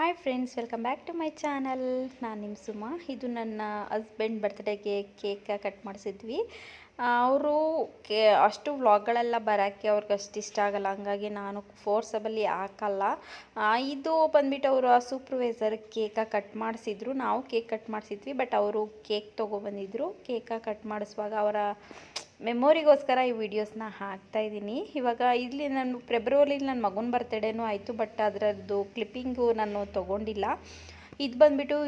Hi friends welcome back to my channel ನಾನು ನಿಮ್ಮ ಸುಮಾ. ಇದು ನನ್ನ ಹಸ್ಬೆಂಡ್ ಬರ್ತ್ಡೇಗೆ ಕೇಕ್ ಕಟ್ ಮಾಡಿಸಿದ್ವಿ. ಅವರು ಕೇ, ಅಷ್ಟು ವ್ಲಾಗ್ಗಳೆಲ್ಲ ಬರೋಕ್ಕೆ ಅವ್ರಿಗೆ ಅಷ್ಟು ಇಷ್ಟ ಆಗಲ್ಲ. ಹಂಗಾಗಿ ನಾನು ಫೋರ್ಸಬಲಿ ಹಾಕಲ್ಲ. ಇದು ಬಂದ್ಬಿಟ್ಟು ಅವರು ಆ ಸೂಪರ್ವೈಸರ್ ಕೇಕ ಕಟ್ ಮಾಡಿಸಿದ್ರು. ನಾವು ಕೇಕ್ ಕಟ್ ಮಾಡಿಸಿದ್ವಿ ಬಟ್ ಅವರು ಕೇಕ್ ತೊಗೊಬಂದಿದ್ರು. ಕೇಕ ಕಟ್ ಮಾಡಿಸುವಾಗ ಅವರ ಮೆಮೊರಿಗೋಸ್ಕರ ಈ ವಿಡಿಯೋಸ್ನ ಹಾಕ್ತಾ ಇದ್ದೀನಿ. ಇವಾಗ ಇಲ್ಲಿ ನಾನು ಫೆಬ್ರವರಿಲಿ ನನ್ನ ಮಗನ ಬರ್ತಡೇನೂ ಆಯಿತು ಬಟ್ ಅದರದ್ದು ಕ್ಲಿಪ್ಪಿಂಗು ನಾನು ತೊಗೊಂಡಿಲ್ಲ. ಇದು ಬಂದುಬಿಟ್ಟು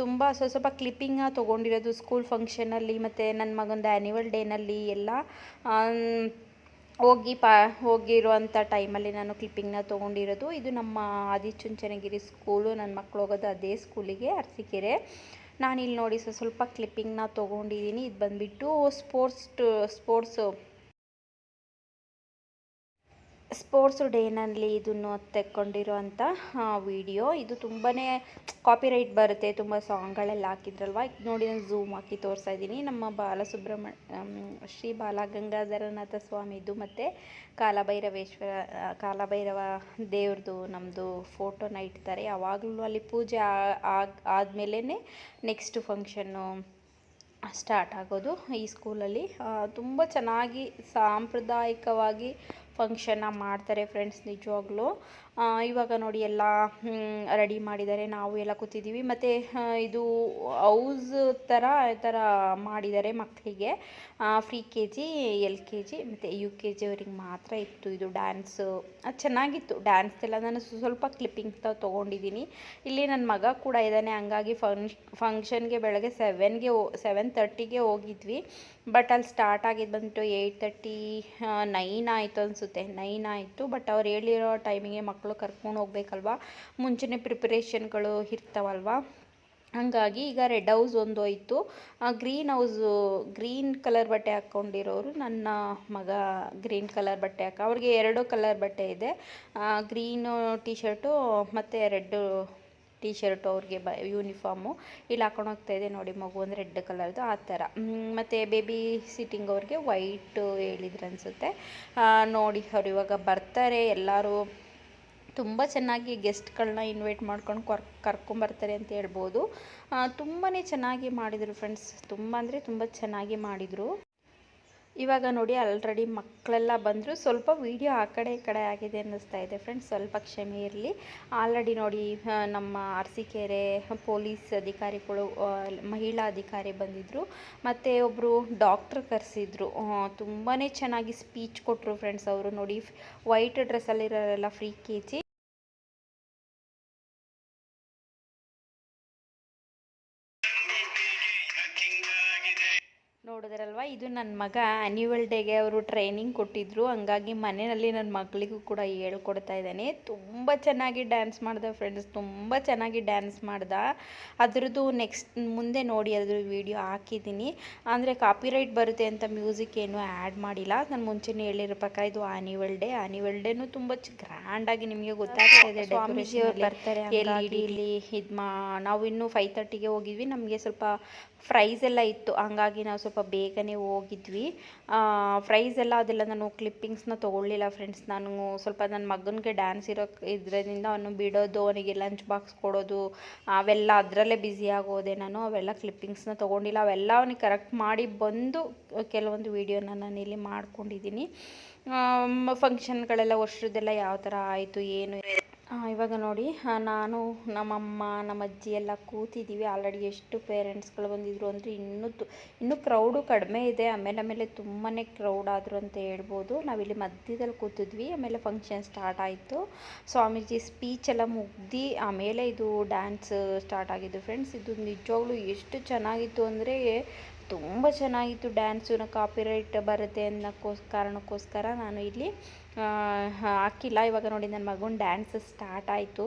ತುಂಬ ಸ್ವಲ್ಪ ಸ್ವಲ್ಪ ಕ್ಲಿಪ್ಪಿಂಗ ತೊಗೊಂಡಿರೋದು ಸ್ಕೂಲ್ ಫಂಕ್ಷನಲ್ಲಿ ಮತ್ತು ನನ್ನ ಮಗಂದು ಆ್ಯನ್ಯುವಲ್ ಡೇನಲ್ಲಿ ಎಲ್ಲ ಹೋಗಿ ಪಾ ಹೋಗಿರುವಂಥ ಟೈಮಲ್ಲಿ ನಾನು ಕ್ಲಿಪ್ಪಿಂಗ್ನ ತೊಗೊಂಡಿರೋದು. ಇದು ನಮ್ಮ ಆದಿಚುಂಚನಗಿರಿ ಸ್ಕೂಲು ನನ್ನ ಮಕ್ಕಳು ಹೋಗೋದು ಅದೇ ಸ್ಕೂಲಿಗೆ ಅರಸೀಕೆರೆ. ನಾನಿಲ್ಲಿ ನೋಡಿ ಸ್ವಲ್ಪ ಸ್ವಲ್ಪ ಕ್ಲಿಪ್ಪಿಂಗ್ನ ತೊಗೊಂಡಿದ್ದೀನಿ ಇದು ಬಂದುಬಿಟ್ಟು ಸ್ಪೋರ್ಟ್ಸ್ ಸ್ಪೋರ್ಟ್ಸು ಸ್ಪೋರ್ಟ್ಸ್ ಡೇನಲ್ಲಿ ಇದನ್ನು ತೆಕ್ಕೊಂಡಿರೋಂಥ ವಿಡಿಯೋ ಇದು ತುಂಬಾ ಕಾಪಿರೈಟ್ ಬರುತ್ತೆ, ತುಂಬ ಸಾಂಗ್ಗಳೆಲ್ಲ ಹಾಕಿದ್ರಲ್ವ? ಈಗ ನೋಡಿ ನಾನು ಝೂಮ್ ಹಾಕಿ ತೋರಿಸ್ತಾ ಇದ್ದೀನಿ. ನಮ್ಮ ಬಾಲಸುಬ್ರಹ್ಮಣ್ಯ ಶ್ರೀ ಬಾಲಗಂಗಾಧರನಾಥ ಸ್ವಾಮಿದು ಮತ್ತು ಕಾಲಭೈರವೇಶ್ವರ ಕಾಲಭೈರವ ದೇವ್ರದ್ದು ನಮ್ಮದು ಫೋಟೋನ ಇಡ್ತಾರೆ ಯಾವಾಗಲೂ ಅಲ್ಲಿ ಪೂಜೆ ಆದಮೇಲೆ ನೆಕ್ಸ್ಟ್ ಫಂಕ್ಷನ್ನು ಸ್ಟಾರ್ಟ್ ಆಗೋದು ಈ ಸ್ಕೂಲಲ್ಲಿ ತುಂಬ ಚೆನ್ನಾಗಿ ಸಾಂಪ್ರದಾಯಿಕವಾಗಿ ಫಂಕ್ಷನ್ನ ಮಾಡ್ತಾರೆ ಫ್ರೆಂಡ್ಸ್ ನಿಜವಾಗ್ಲೂ. ಇವಾಗ ನೋಡಿ ಎಲ್ಲ ರೆಡಿ ಮಾಡಿದ್ದಾರೆ, ನಾವು ಎಲ್ಲ ಕೂತಿದ್ದೀವಿ. ಮತ್ತು ಇದು ಹೌಸ್ ಥರ ಥರ ಮಾಡಿದ್ದಾರೆ ಮಕ್ಕಳಿಗೆ free K G L K G ಮತ್ತು ಯು ಕೆ ಜಿ ಅವ್ರಿಗೆ ಮಾತ್ರ ಇತ್ತು ಇದು ಡ್ಯಾನ್ಸು ಅದು ಚೆನ್ನಾಗಿತ್ತು ಡ್ಯಾನ್ಸ್ ಎಲ್ಲ. ನಾನು ಸ್ವಲ್ಪ ಕ್ಲಿಪ್ಪಿಂಗ್ ತೊಗೊಂಡಿದ್ದೀನಿ. ಇಲ್ಲಿ ನನ್ನ ಮಗ ಕೂಡ ಇದ್ದಾನೆ. ಹಂಗಾಗಿ ಫಂಕ್ಷ್ ಫಂಕ್ಷನ್ಗೆ ಬೆಳಗ್ಗೆ ಸೆವೆನ್ಗೆ ಸೆವೆನ್ ತರ್ಟಿಗೆ ಹೋಗಿದ್ವಿ. ಬಟ್ ಅಲ್ಲಿ ಸ್ಟಾರ್ಟ್ ಆಗಿದ್ದು ಬಂದ್ಬಿಟ್ಟು ಏಯ್ಟ್ ತರ್ಟಿ ನೈನ್ ಆಯಿತು ಅನಿಸುತ್ತೆ. ನೈನ್ ಆಯಿತು. ಬಟ್ ಅವ್ರು ಹೇಳಿರೋ ಟೈಮಿಗೆ ಮಕ್ಕಳು ಕರ್ಕೊಂಡು ಹೋಗ್ಬೇಕಲ್ವ? ಮುಂಚೆನೆ ಪ್ರಿಪ್ರೇಷನ್ಗಳು ಇರ್ತಾವಲ್ವ? ಹಾಗಾಗಿ ಈಗ ರೆಡ್ ಹೌಸ್ ಒಂದು ಹೋಯ್ತು ಗ್ರೀನ್ ಹೌಸು ಗ್ರೀನ್ ಕಲರ್ ಬಟ್ಟೆ ಹಾಕ್ಕೊಂಡಿರೋರು ನನ್ನ ಮಗ ಗ್ರೀನ್ ಕಲರ್ ಬಟ್ಟೆ ಹಾಕ ಅವ್ರಿಗೆ ಎರಡು ಕಲರ್ ಬಟ್ಟೆ ಇದೆ. ಗ್ರೀನು ಟೀ ಶರ್ಟು ಮತ್ತು ರೆಡ್ಡು ಟೀ ಶರ್ಟು ಅವ್ರಿಗೆ ಬ ಯೂನಿಫಾರ್ಮು ಇಲ್ಲಿ ಹಾಕೊಂಡು ಹೋಗ್ತಾ ಇದೆ ನೋಡಿ ಮಗು ಒಂದು ರೆಡ್ ಕಲರ್ದು ಆ ಥರ ಮತ್ತು ಬೇಬಿ ಸಿಟ್ಟಿಂಗ್ ಅವ್ರಿಗೆ ವೈಟು ಹೇಳಿದ್ರು ಅನಿಸುತ್ತೆ. ನೋಡಿ ಅವ್ರು ಇವಾಗ ಬರ್ತಾರೆ, ಎಲ್ಲರೂ ತುಂಬ ಚೆನ್ನಾಗಿ ಗೆಸ್ಟ್ಗಳನ್ನ ಇನ್ವೈಟ್ ಮಾಡ್ಕೊಂಡು ಕರ್, ಕರ್ಕೊಂಬರ್ತಾರೆ ಅಂತ ಹೇಳ್ಬೋದು. ತುಂಬಾ ಚೆನ್ನಾಗಿ ಮಾಡಿದರು ಫ್ರೆಂಡ್ಸ್. ತುಂಬ ಅಂದರೆ ತುಂಬ ಚೆನ್ನಾಗಿ ಮಾಡಿದರು. ಇವಾಗ ನೋಡಿ ಆಲ್ರೆಡಿ ಮಕ್ಕಳೆಲ್ಲ ಬಂದರು. ಸ್ವಲ್ಪ ವೀಡಿಯೋ ಆ ಕಡೆ ಈ ಕಡೆ ಆಗಿದೆ ಅನ್ನಿಸ್ತಾ ಇದೆ ಫ್ರೆಂಡ್ಸ್ ಸ್ವಲ್ಪ ಕ್ಷಮೆ ಇರಲಿ. ಆಲ್ರೆಡಿ ನೋಡಿ ನಮ್ಮ ಅರಸೀಕೆರೆ ಪೊಲೀಸ್ ಅಧಿಕಾರಿಗಳು ಮಹಿಳಾ ಅಧಿಕಾರಿ ಬಂದಿದ್ದರು ಮತ್ತು ಒಬ್ಬರು ಡಾಕ್ಟ್ರ್ ಕರೆಸಿದ್ರು. ತುಂಬಾ ಚೆನ್ನಾಗಿ ಸ್ಪೀಚ್ ಕೊಟ್ಟರು ಫ್ರೆಂಡ್ಸ್ ಅವರು ನೋಡಿ ವೈಟ್ ಡ್ರೆಸ್ಸಲ್ಲಿರೋರೆಲ್ಲ ಫ್ರೀ ಕೆ ಜಿ ನೋಡಿದ್ರಲ್ವ? ಇದು ನನ್ನ ಮಗ ಆ್ಯನ್ಯುವಲ್ ಡೇಗೆ ಅವರು ಟ್ರೈನಿಂಗ್ ಕೊಟ್ಟಿದ್ರು. ಹಂಗಾಗಿ ಮನೆಯಲ್ಲಿ ನನ್ನ ಮಗಳಿಗೂ ಕೂಡ ಹೇಳ್ಕೊಡ್ತಾ ಇದ್ದಾನೆ. ತುಂಬ ಚೆನ್ನಾಗಿ ಡ್ಯಾನ್ಸ್ ಮಾಡ್ದ ಫ್ರೆಂಡ್ಸ್ ತುಂಬ ಚೆನ್ನಾಗಿ ಡ್ಯಾನ್ಸ್ ಮಾಡ್ದ. ಅದರದ್ದು ನೆಕ್ಸ್ಟ್ ಮುಂದೆ ನೋಡಿ ಅದ್ರ ವಿಡಿಯೋ ಹಾಕಿದ್ದೀನಿ. ಅಂದರೆ ಕಾಪಿರೈಟ್ ಬರುತ್ತೆ ಅಂತ ಮ್ಯೂಸಿಕ್ ಏನು ಆ್ಯಡ್ ಮಾಡಿಲ್ಲ. ನಾನು ಮುಂಚೆನೇ ಹೇಳಿರೋ ಪ್ರಕಾರ ಇದು ಆ್ಯನ್ಯುವಲ್ ಡೇ ಆ್ಯನ್ಯುವಲ್ ಡೇನು ತುಂಬ ಗ್ರ್ಯಾಂಡಾಗಿ ನಿಮಗೆ ಗೊತ್ತಾಗ್ತಾ ಇದೆ ಅವ್ರು ಬರ್ತಾರೆ ಇಲ್ಲಿ ಇದು ಮಾ ನಾವು ಇನ್ನೂ ಫೈವ್ ತರ್ಟಿಗೆ ಹೋಗಿದ್ವಿ. ನಮಗೆ ಸ್ವಲ್ಪ ಫ್ರೈಸ್ ಎಲ್ಲ ಇತ್ತು. ಹಂಗಾಗಿ ನಾವು ಸ್ವಲ್ಪ ಬೇಗನೆ ಹೋಗಿದ್ವಿ. ಫ್ರೈಸ್ ಎಲ್ಲ ಅದೆಲ್ಲ ನಾನು ಕ್ಲಿಪ್ಪಿಂಗ್ಸ್ನ ತೊಗೊಳ್ಳಿಲ್ಲ ಫ್ರೆಂಡ್ಸ್ ನಾನು ಸ್ವಲ್ಪ ನನ್ನ ಮಗನಿಗೆ ಡ್ಯಾನ್ಸ್ ಇರೋ ಇದರಿಂದ ಅವನು ಬಿಡೋದು, ಅವನಿಗೆ ಲಂಚ್ ಬಾಕ್ಸ್ ಕೊಡೋದು, ಅವೆಲ್ಲ ಅದರಲ್ಲೇ ಬ್ಯುಸಿ ಆಗೋದೆ ನಾನು. ಅವೆಲ್ಲ ಕ್ಲಿಪ್ಪಿಂಗ್ಸ್ನ ತೊಗೊಂಡಿಲ್ಲ. ಅವೆಲ್ಲ ಅವನಿಗೆ ಕರೆಕ್ಟ್ ಮಾಡಿ ಬಂದು ಕೆಲವೊಂದು ವೀಡಿಯೋನ ನಾನು ಇಲ್ಲಿ ಮಾಡ್ಕೊಂಡಿದ್ದೀನಿ. ಫಂಕ್ಷನ್ಗಳೆಲ್ಲ ವರ್ಷದೆಲ್ಲ ಯಾವ ಥರ ಆಯಿತು, ಏನು ಇವಾಗ ನೋಡಿ ನಾನು, ನಮ್ಮಮ್ಮ ನಮ್ಮ ಅಜ್ಜಿ ಎಲ್ಲ ಕೂತಿದ್ದೀವಿ. ಆಲ್ರೆಡಿ ಎಷ್ಟು ಪೇರೆಂಟ್ಸ್ಗಳು ಬಂದಿದ್ರು ಅಂದರೆ ಇನ್ನೂ ತು, ಇನ್ನೂ ಕ್ರೌಡು ಕಡಿಮೆ ಇದೆ. ಆಮೇಲೆ ಆಮೇಲೆ ತುಂಬಾ ಕ್ರೌಡ್ ಆದರು ಅಂತ ಹೇಳ್ಬೋದು. ನಾವಿಲ್ಲಿ ಮಧ್ಯದಲ್ಲಿ ಕೂತಿದ್ವಿ. ಆಮೇಲೆ ಫಂಕ್ಷನ್ ಸ್ಟಾರ್ಟ್ ಆಯಿತು. ಸ್ವಾಮೀಜಿ ಸ್ಪೀಚ್ ಎಲ್ಲ ಮುಗ್ದು, ಆಮೇಲೆ ಇದು ಡ್ಯಾನ್ಸ್ ಸ್ಟಾರ್ಟ್ ಆಗಿದ್ದು ಫ್ರೆಂಡ್ಸ್ ಇದು ನಿಜವಾಗ್ಲೂ ಎಷ್ಟು ಚೆನ್ನಾಗಿತ್ತು ಅಂದರೆ ತುಂಬ ಚೆನ್ನಾಗಿತ್ತು ಡ್ಯಾನ್ಸು ಕಾಪಿರೈಟ್ ಬರುತ್ತೆ ಅನ್ನೋಕ್ಕೋಸ್ ಕಾರಣಕ್ಕೋಸ್ಕರ ನಾನು ಇಲ್ಲಿ ಹಾಕಿಲ್ಲ. ಇವಾಗ ನೋಡಿ ನನ್ನ ಮಗನ ಡ್ಯಾನ್ಸ್ ಸ್ಟಾರ್ಟ್ ಆಯಿತು.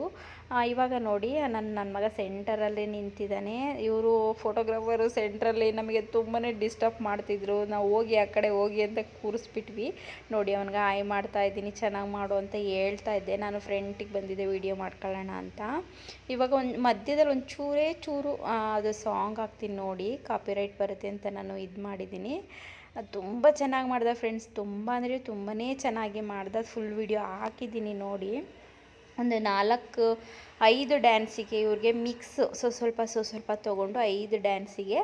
ಇವಾಗ ನೋಡಿ ನನ್ನ ನನ್ನ ಮಗ ಸೆಂಟರಲ್ಲಿ ನಿಂತಿದ್ದಾನೆ ಇವರು ಫೋಟೋಗ್ರಾಫರು ಸೆಂಟ್ರಲ್ಲಿ ನಮಗೆ ತುಂಬಾ ಡಿಸ್ಟರ್ಬ್ ಮಾಡ್ತಿದ್ರು. ನಾವು ಹೋಗಿ ಆ ಕಡೆ ಹೋಗಿ ಅಂತ ಕೂರಿಸ್ಬಿಟ್ವಿ. ನೋಡಿ, ಅವನಿಗೆ ಆಯ್ ಮಾಡ್ತಾ ಇದ್ದೀನಿ, ಚೆನ್ನಾಗಿ ಮಾಡು ಅಂತ ಹೇಳ್ತಾ ಇದ್ದೆ. ನಾನು ಫ್ರೆಂಟಿಗೆ ಬಂದಿದ್ದೆ ವಿಡಿಯೋ ಮಾಡ್ಕೊಳ್ಳೋಣ ಅಂತ. ಇವಾಗ ಒಂದು, ಮಧ್ಯದಲ್ಲಿ ಒಂದು ಚೂರೇ ಚೂರು ಅದು ಸಾಂಗ್ ಹಾಕ್ತೀನಿ ನೋಡಿ ಕಾಪಿರೈಟ್ ಬರುತ್ತೆ ಅಂತ ನಾನು ಇದು ಮಾಡಿದ್ದೀನಿ. ಅದು ತುಂಬ ಚೆನ್ನಾಗಿ ಮಾಡ್ದೆ ಫ್ರೆಂಡ್ಸ್ ತುಂಬ ಅಂದರೆ ತುಂಬಾ ಚೆನ್ನಾಗಿ ಮಾಡ್ದೆ. ಫುಲ್ ವೀಡಿಯೋ ಹಾಕಿದ್ದೀನಿ ನೋಡಿ. ಒಂದು ನಾಲ್ಕು, ಐದು ಡ್ಯಾನ್ಸಿಗೆ ಇವ್ರಿಗೆ ಮಿಕ್ಸ್ ಸೊ ಸ್ವಲ್ಪ ಸೊ ಸ್ವಲ್ಪ ತೊಗೊಂಡು ಐದು ಡ್ಯಾನ್ಸಿಗೆ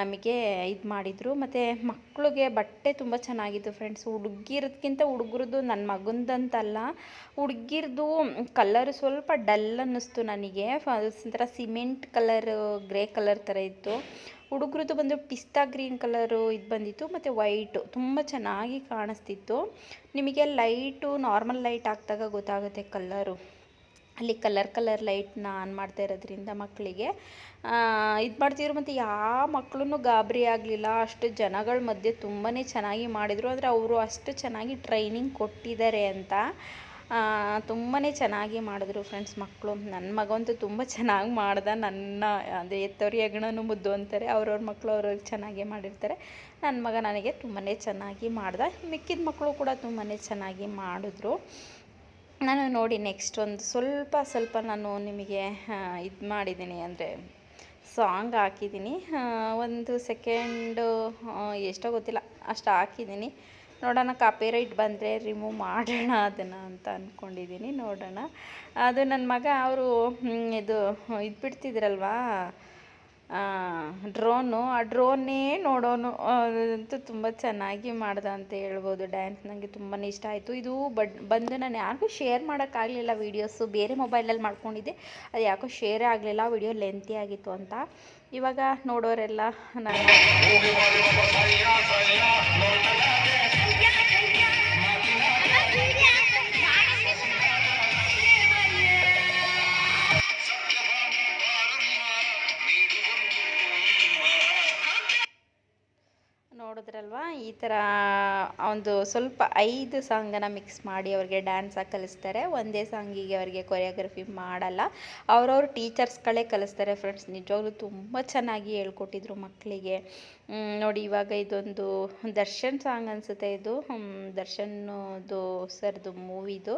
ನಮಗೆ ಇದು ಮಾಡಿದರು. ಮತ್ತು ಮಕ್ಕಳಿಗೆ ಬಟ್ಟೆ ತುಂಬ ಚೆನ್ನಾಗಿತ್ತು ಫ್ರೆಂಡ್ಸ್ ಹುಡುಗಿರದ್ಕಿಂತ ಹುಡುಗರದ್ದು ನನ್ನ ಮಗಂದಂತಲ್ಲ, ಹುಡುಗಿರದು ಕಲರ್ ಸ್ವಲ್ಪ ಡಲ್ ಅನ್ನಿಸ್ತು ನನಗೆ. ಒಂಥರ ಸಿಮೆಂಟ್ ಕಲರ್ ಗ್ರೇ ಕಲರ್ ಥರ ಇತ್ತು. ಹುಡುಗ್ರದ್ದು ಬಂದು ಪಿಸ್ತಾ ಗ್ರೀನ್ ಕಲರು ಇದು ಬಂದಿತ್ತು, ಮತ್ತು ವೈಟು ತುಂಬ ಚೆನ್ನಾಗಿ ಕಾಣಿಸ್ತಿತ್ತು. ನಿಮಗೆ ಲೈಟು, ನಾರ್ಮಲ್ ಲೈಟ್ ಹಾಕಿದಾಗ ಗೊತ್ತಾಗುತ್ತೆ ಕಲ್ಲರು ಅಲ್ಲಿ ಕಲರ್ ಕಲರ್ ಲೈಟ್ನ ಆನ್ ಮಾಡ್ತಾ ಇರೋದ್ರಿಂದ ಮಕ್ಕಳಿಗೆ. ಇದು ಮಾಡ್ತಿದ್ರು ಮತ್ತು ಯಾವ ಮಕ್ಕಳೂ ಗಾಬರಿ ಆಗಲಿಲ್ಲ. ಅಷ್ಟು ಜನಗಳ ಮಧ್ಯೆ ತುಂಬಾ ಚೆನ್ನಾಗಿ ಮಾಡಿದರು. ಆದರೆ ಅವರು ಅಷ್ಟು ಚೆನ್ನಾಗಿ ಟ್ರೈನಿಂಗ್ ಕೊಟ್ಟಿದ್ದಾರೆ ಅಂತ. ತುಂಬಾ ಚೆನ್ನಾಗಿ ಮಾಡಿದ್ರು ಫ್ರೆಂಡ್ಸ್ ಮಕ್ಕಳು ನನ್ನ ಮಗಂತೂ ತುಂಬ ಚೆನ್ನಾಗಿ ಮಾಡ್ದ. ನನ್ನ ಅಂದರೆ ಎತ್ತವ್ರ ಹೆಗ್ಣನು ಮುದ್ದು ಅಂತಾರೆ. ಅವ್ರವ್ರ ಮಕ್ಕಳು ಅವ್ರವ್ರಿಗೆ ಚೆನ್ನಾಗಿ ಮಾಡಿರ್ತಾರೆ. ನನ್ನ ಮಗ ನನಗೆ ತುಂಬಾ ಚೆನ್ನಾಗಿ ಮಾಡ್ದ. ಮಿಕ್ಕಿದ ಮಕ್ಕಳು ಕೂಡ ತುಂಬಾ ಚೆನ್ನಾಗಿ ಮಾಡಿದ್ರು. ನಾನು ನೋಡಿ ನೆಕ್ಸ್ಟ್ ಒಂದು ಸ್ವಲ್ಪ ಸ್ವಲ್ಪ ನಾನು ನಿಮಗೆ ಇದು ಮಾಡಿದ್ದೀನಿ. ಅಂದರೆ ಸಾಂಗ್ ಹಾಕಿದ್ದೀನಿ. ಒಂದು ಸೆಕೆಂಡು ಎಷ್ಟೋ ಗೊತ್ತಿಲ್ಲ. ಅಷ್ಟು ಹಾಕಿದ್ದೀನಿ. ನೋಡೋಣ ಕಾಪಿರೈಟ್ ಬಂದರೆ ರಿಮೂವ್ ಮಾಡೋಣ ಅದನ್ನು ಅಂತ ಅಂದ್ಕೊಂಡಿದ್ದೀನಿ ನೋಡೋಣ. ಅದು ನನ್ನ ಮಗ, ಅವರು ಇದು ಇದು ಬಿಡ್ತಿದ್ರಲ್ವಾ? ಡ್ರೋನು ಆ ಡ್ರೋನೇ ನೋಡೋನು ಅದಂತೂ ತುಂಬ ಚೆನ್ನಾಗಿ ಮಾಡ್ದ ಅಂತ ಹೇಳ್ಬೋದು ಡ್ಯಾನ್ಸ್. ನನಗೆ ತುಂಬಾ ಇಷ್ಟ ಆಯಿತು. ಇದು ಬಡ್, ಬಂದು ನಾನು ಯಾರಿಗೂ ಶೇರ್ ಮಾಡೋಕ್ಕಾಗಲಿಲ್ಲ ವೀಡಿಯೋಸು ಬೇರೆ ಮೊಬೈಲಲ್ಲಿ ಮಾಡ್ಕೊಂಡಿದ್ದೆ. ಅದು ಯಾಕೋ ಶೇರೇ ಆಗಲಿಲ್ಲ. ವೀಡಿಯೋ ಲೆಂತಿ ಆಗಿತ್ತು ಅಂತ. ಇವಾಗ ನೋಡೋರೆಲ್ಲ ನಾನು ಥರ ಒಂದು ಸ್ವಲ್ಪ ಐದು ಸಾಂಗನ್ನು ಮಿಕ್ಸ್ ಮಾಡಿ ಅವ್ರಿಗೆ ಡ್ಯಾನ್ಸಾಗಿ ಕಲಿಸ್ತಾರೆ. ಒಂದೇ ಸಾಂಗಿಗೆ ಅವರಿಗೆ ಕೊರಿಯೋಗ್ರಫಿ ಮಾಡಲ್ಲ. ಅವ್ರವ್ರ ಟೀಚರ್ಸ್ಗಳೇ ಕಲಿಸ್ತಾರೆ ಫ್ರೆಂಡ್ಸ್ ನಿಜವಾಗ್ಲೂ ತುಂಬ ಚೆನ್ನಾಗಿ ಹೇಳ್ಕೊಟ್ಟಿದ್ರು ಮಕ್ಕಳಿಗೆ ನೋಡಿ ಇವಾಗ ಇದೊಂದು ದರ್ಶನ್ ಸಾಂಗ್ ಅನಿಸುತ್ತೆ ಇದು. ದರ್ಶನ್ದು ಸರ್ದು ಮೂವಿದು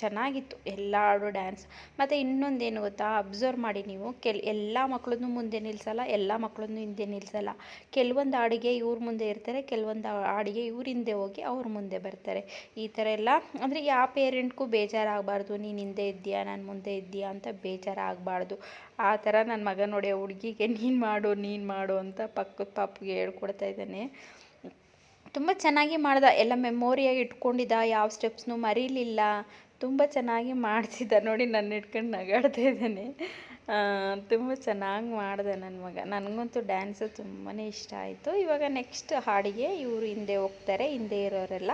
ಚೆನ್ನಾಗಿತ್ತು. ಎಲ್ಲ ಹಾಡು ಡ್ಯಾನ್ಸ್ ಮತ್ತು ಇನ್ನೊಂದೇನು ಗೊತ್ತಾ? ಅಬ್ಸರ್ವ್ ಮಾಡಿ ನೀವು. ಕೆಲ್, ಎಲ್ಲ ಮಕ್ಕಳನ್ನು ಮುಂದೆ ನಿಲ್ಸಲ್ಲ, ಎಲ್ಲ ಮಕ್ಕಳನ್ನು ಹಿಂದೆ ನಿಲ್ಸಲ್ಲ. ಕೆಲವೊಂದು ಹಾಡಿಗೆ ಇವ್ರ ಮುಂದೆ ಇರ್ತಾರೆ, ಕೆಲವೊಂದು ಹಾಡಿಗೆ ಇವ್ರ ಹಿಂದೆ ಹೋಗಿ ಅವ್ರ ಮುಂದೆ ಬರ್ತಾರೆ. ಈ ಥರ ಎಲ್ಲ, ಅಂದರೆ ಯಾವ ಪೇರೆಂಟ್ಗೂ ಬೇಜಾರಾಗಬಾರ್ದು. ನೀನು ಹಿಂದೆ ಇದ್ದೀಯಾ, ನಾನು ಮುಂದೆ ಇದ್ದೀಯಾ ಅಂತ ಬೇಜಾರಾಗಬಾರ್ದು. ಆ ಥರ ನನ್ನ ಮಗ ನೋಡಿ ಹುಡುಗಿಗೆ ನೀನು ಮಾಡು ನೀನು ಮಾಡು ಅಂತ ಪಕ್ಕದ ಪಾಪಿಗೆ ಹೇಳ್ಕೊಡ್ತಾ ಇದ್ದಾನೆ. ತುಂಬ ಚೆನ್ನಾಗಿ ಮಾಡ್ದ. ಎಲ್ಲ ಮೆಮೊರಿಯಾಗಿ ಇಟ್ಕೊಂಡಿದ್ದ. ಯಾವ ಸ್ಟೆಪ್ಸ್ನೂ ಮರೀಲಿಲ್ಲ. ತುಂಬ ಚೆನ್ನಾಗಿ ಮಾಡ್ತಿದ್ದ ನೋಡಿ ನನ್ನ ಇಟ್ಕೊಂಡು ನಗಾಡ್ತಾ ಇದ್ದಾನೆ. ತುಂಬ ಚೆನ್ನಾಗಿ ಮಾಡಿದೆ ನನ್ನ ಮಗ. ನನಗಂತೂ ಡ್ಯಾನ್ಸು ತುಂಬಾ ಇಷ್ಟ ಆಯಿತು. ಇವಾಗ ನೆಕ್ಸ್ಟ್ ಹಾಡಿಗೆ ಇವರು ಹಿಂದೆ ಹೋಗ್ತಾರೆ, ಹಿಂದೆ ಇರೋರೆಲ್ಲ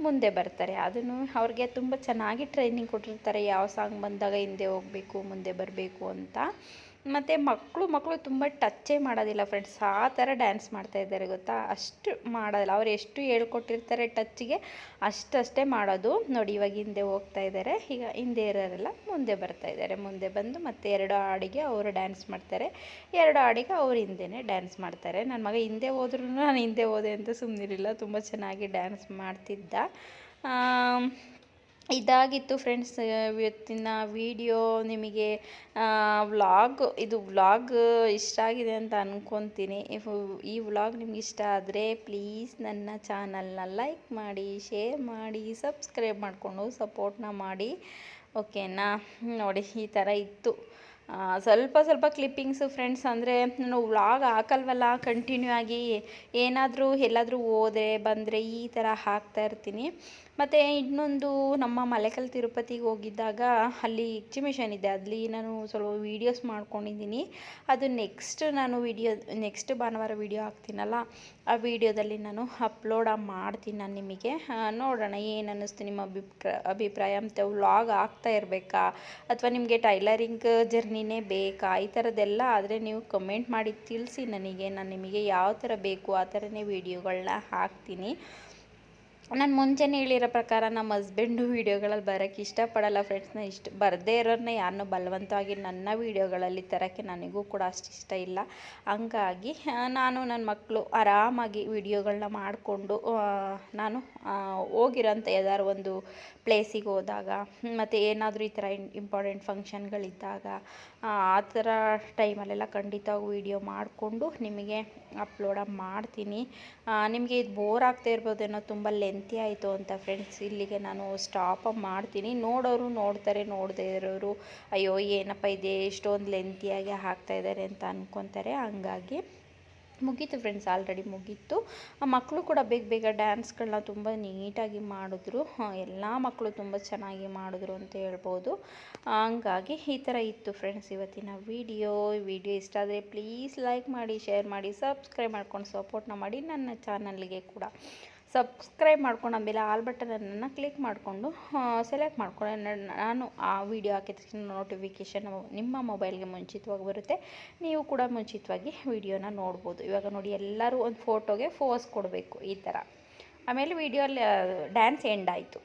ಮುಂದೆ ಬರ್ತಾರೆ. ಅದನ್ನು ಅವ್ರಿಗೆ ತುಂಬ ಚೆನ್ನಾಗಿ ಟ್ರೈನಿಂಗ್ ಕೊಟ್ಟಿರ್ತಾರೆ. ಯಾವ ಸಾಂಗ್ ಬಂದಾಗ ಹಿಂದೆ ಹೋಗಬೇಕು, ಮುಂದೆ ಬರಬೇಕು ಅಂತ. ಮತ್ತು ಮಕ್ಕಳು ಮಕ್ಕಳು ತುಂಬ ಟಚ್ಚೇ ಮಾಡೋದಿಲ್ಲ ಫ್ರೆಂಡ್ಸ್ ಆ ಥರ ಡ್ಯಾನ್ಸ್ ಮಾಡ್ತಾ ಇದ್ದಾರೆ ಗೊತ್ತಾ? ಅಷ್ಟು ಮಾಡೋದಿಲ್ಲ. ಅವ್ರು ಎಷ್ಟು ಹೇಳ್ಕೊಟ್ಟಿರ್ತಾರೆ ಟಚ್ಗೆ, ಅಷ್ಟಷ್ಟೇ ಮಾಡೋದು. ನೋಡಿ, ಇವಾಗ ಹಿಂದೆ ಹೋಗ್ತಾ ಇದ್ದಾರೆ. ಈಗ ಹಿಂದೆ ಇರೋರೆಲ್ಲ ಮುಂದೆ ಬರ್ತಾ ಇದ್ದಾರೆ. ಮುಂದೆ ಬಂದು ಮತ್ತೆ ಎರಡು ಹಾಡಿಗೆ ಅವರು ಡ್ಯಾನ್ಸ್ ಮಾಡ್ತಾರೆ. ಎರಡು ಹಾಡಿಗೆ ಅವ್ರು ಹಿಂದೆನೇ ಡ್ಯಾನ್ಸ್ ಮಾಡ್ತಾರೆ. ನನ್ನ ಮಗ ಹಿಂದೆ ಹೋದ್ರೂ ನಾನು ಹಿಂದೆ ಹೋದೆ ಅಂತ ಸುಮ್ಮನಿರಲಿಲ್ಲ ತುಂಬ ಚೆನ್ನಾಗಿ ಡ್ಯಾನ್ಸ್ ಮಾಡ್ತಿದ್ದ. ಇದಾಗಿತ್ತು ಫ್ರೆಂಡ್ಸ್ ಇವತ್ತಿನ ವಿಡಿಯೋ ನಿಮಗೆ ವ್ಲಾಗ್, ಇದು ವ್ಲಾಗ್ ಇಷ್ಟ ಆಗಿದೆ ಅಂತ ಅಂದ್ಕೊತೀನಿ ಈ ವ್ಲಾಗ್ ನಿಮ್ಗೆ ಇಷ್ಟ ಆದರೆ ಪ್ಲೀಸ್ ನನ್ನ ಚಾನಲ್ನ ಲೈಕ್ ಮಾಡಿ, ಶೇರ್ ಮಾಡಿ, ಸಬ್ಸ್ಕ್ರೈಬ್ ಮಾಡಿಕೊಂಡು ಸಪೋರ್ಟ್ನ ಮಾಡಿ. ಓಕೆನಾ? ನೋಡಿ, ಈ ಥರ ಇತ್ತು. ಸ್ವಲ್ಪ ಸ್ವಲ್ಪ ಕ್ಲಿಪ್ಪಿಂಗ್ಸು ಫ್ರೆಂಡ್ಸ್, ಅಂದರೆ ನಾನು ವ್ಲಾಗ್ ಹಾಕಲ್ವಲ್ಲ, ಕಂಟಿನ್ಯೂ ಆಗಿ ಏನಾದರೂ ಎಲ್ಲಾದರೂ ಹೋದರೆ, ಬಂದರೆ ಈ ಥರ ಹಾಕ್ತಾ ಇರ್ತೀನಿ. ಮತ್ತು ಇನ್ನೊಂದು ನಮ್ಮ ಮಲೆಕಲ್ ತಿರುಪತಿಗೆ ಹೋಗಿದ್ದಾಗ ಅಲ್ಲಿ ಎಕ್ಸಿಮಿಷನ್ ಇದೆ. ಅಲ್ಲಿ ನಾನು ಸ್ವಲ್ಪ ವೀಡಿಯೋಸ್ ಮಾಡ್ಕೊಂಡಿದ್ದೀನಿ. ಅದು ನೆಕ್ಸ್ಟ್ ನಾನು ವಿಡಿಯೋ, ನೆಕ್ಸ್ಟ್ ಭಾನುವಾರ ವೀಡಿಯೋ ಹಾಕ್ತೀನಲ್ಲ, ಆ ವಿಡಿಯೋದಲ್ಲಿ ನಾನು ಅಪ್ಲೋಡ ಮಾಡ್ತೀನಿ ನಾನು ನಿಮಗೆ. ನೋಡೋಣ ಏನು ಅನ್ನಿಸ್ತು ನಿಮ್ಮ ಅಭಿಪ್ರಾಯ ಅಭಿಪ್ರಾಯ. ಮತ್ತು ವ್ಲಾಗ್ ಆಗ್ತಾ ಇರಬೇಕಾ? ಅಥವಾ ನಿಮಗೆ ಟೈಲರಿಂಗ್ ಜರ್ನಿನೇ ಬೇಕಾ? ಈ ಥರದ್ದೆಲ್ಲ ಆದರೆ ನೀವು ಕಮೆಂಟ್ ಮಾಡಿ ತಿಳಿಸಿ ನನಗೆ. ನಾನು ನಿಮಗೆ ಯಾವ ಥರ ಬೇಕು ಆ ಥರನೇ ವೀಡಿಯೋಗಳನ್ನ ಹಾಕ್ತೀನಿ. ನಾನು ಮುಂಚೆನೇ ಹೇಳಿರೋ ಪ್ರಕಾರ ನಮ್ಮ ಹಸ್ಬೆಂಡು ವೀಡಿಯೋಗಳಲ್ಲಿ ಬರೋಕ್ಕೆ ಇಷ್ಟಪಡಲ್ಲ ಫ್ರೆಂಡ್ಸ್ನ ಇಷ್ಟ, ಬರದೇ ಇರೋರನ್ನ ಯಾರನ್ನು ಬಲವಂತವಾಗಿ ನನ್ನ ವೀಡಿಯೋಗಳಲ್ಲಿ ತರೋಕ್ಕೆ ನನಗೂ ಕೂಡ ಅಷ್ಟು ಇಷ್ಟ ಇಲ್ಲ. ಹಂಗಾಗಿ ನಾನು ನನ್ನ ಮಕ್ಕಳು ಆರಾಮಾಗಿ ವೀಡಿಯೋಗಳನ್ನ ಮಾಡಿಕೊಂಡು ನಾನು ಹೋಗಿರೋಂಥ ಯಾವ್ದಾದ್ರು ಒಂದು ಪ್ಲೇಸಿಗೆ ಹೋದಾಗ, ಮತ್ತು ಏನಾದರೂ ಈ ಥರ ಇಂಪಾರ್ಟೆಂಟ್ ಫಂಕ್ಷನ್ಗಳಿದ್ದಾಗ ಆ ಥರ ಟೈಮಲ್ಲೆಲ್ಲ ಖಂಡಿತವಾಗಿ ವೀಡಿಯೋ ಮಾಡಿಕೊಂಡು ನಿಮಗೆ ಅಪ್ಲೋಡ ಮಾಡ್ತೀನಿ. ನಿಮಗೆ ಇದು ಬೋರ್ ಆಗ್ತಾ ಇರ್ಬೋದೇನೋ ತುಂಬ ಲೆಂತ್ ಲೆಂತಿ ಆಯಿತು ಅಂತ ಫ್ರೆಂಡ್ಸ್ ಇಲ್ಲಿಗೆ ನಾನು ಸ್ಟಾಪ್ ಮಾಡ್ತೀನಿ. ನೋಡೋರು ನೋಡ್ತಾರೆ, ನೋಡದೇ ಇರೋರು, ಅಯ್ಯೋ, ಏನಪ್ಪ ಇದೆ? ಎಷ್ಟೊಂದು ಲೆಂತಿಯಾಗಿ ಹಾಕ್ತಾ ಇದ್ದಾರೆ ಅಂತ ಅಂದ್ಕೊತಾರೆ ಹಂಗಾಗಿ ಮುಗೀತು ಫ್ರೆಂಡ್ಸ್ ಆಲ್ರೆಡಿ ಮುಗೀತು. ಮಕ್ಕಳು ಕೂಡ ಬೇಗ ಬೇಗ ಡ್ಯಾನ್ಸ್ಗಳನ್ನ ತುಂಬ ನೀಟಾಗಿ ಮಾಡಿದ್ರು. ಎಲ್ಲ ಮಕ್ಕಳು ತುಂಬ ಚೆನ್ನಾಗಿ ಮಾಡಿದ್ರು ಅಂತ ಹೇಳ್ಬೋದು. ಹಂಗಾಗಿ ಈ ಥರ ಇತ್ತು ಫ್ರೆಂಡ್ಸ್ ಇವತ್ತಿನ ವಿಡಿಯೋ ವಿಡಿಯೋ ಇಷ್ಟ ಆದರೆ ಪ್ಲೀಸ್ ಲೈಕ್ ಮಾಡಿ ಶೇರ್ ಮಾಡಿ ಸಬ್ಸ್ಕ್ರೈಬ್ ಮಾಡ್ಕೊಂಡು ಸಪೋರ್ಟ್ನ ಮಾಡಿ ನನ್ನ ಚಾನಲ್ಗೆ ಕೂಡ. ಸಬ್ಸ್ಕ್ರೈಬ್ ಮಾಡ್ಕೊಂಡು ಆಮೇಲೆ ಆಲ್ ಬಟನನ್ನು ಕ್ಲಿಕ್ ಮಾಡಿಕೊಂಡು ಸೆಲೆಕ್ಟ್ ಮಾಡ್ಕೊಂಡು ನಾನು ಆ ವಿಡಿಯೋ ಹಾಕಿದ ತಕ್ಷಣ ನೋಟಿಫಿಕೇಷನ್ ನಿಮ್ಮ ಮೊಬೈಲ್ಗೆ ಮುಂಚಿತವಾಗಿ ಬರುತ್ತೆ. ನೀವು ಕೂಡ ಮುಂಚಿತವಾಗಿ ವಿಡಿಯೋನ ನೋಡ್ಬೋದು. ಇವಾಗ ನೋಡಿ, ಎಲ್ಲರೂ ಒಂದು ಫೋಟೋಗೆ ಫೋಸ್ ಕೊಡಬೇಕು ಈ ಥರ ಆಮೇಲೆ ವಿಡಿಯೋಲ್ಲಿ ಡ್ಯಾನ್ಸ್ ಎಂಡ್ ಆಯಿತು.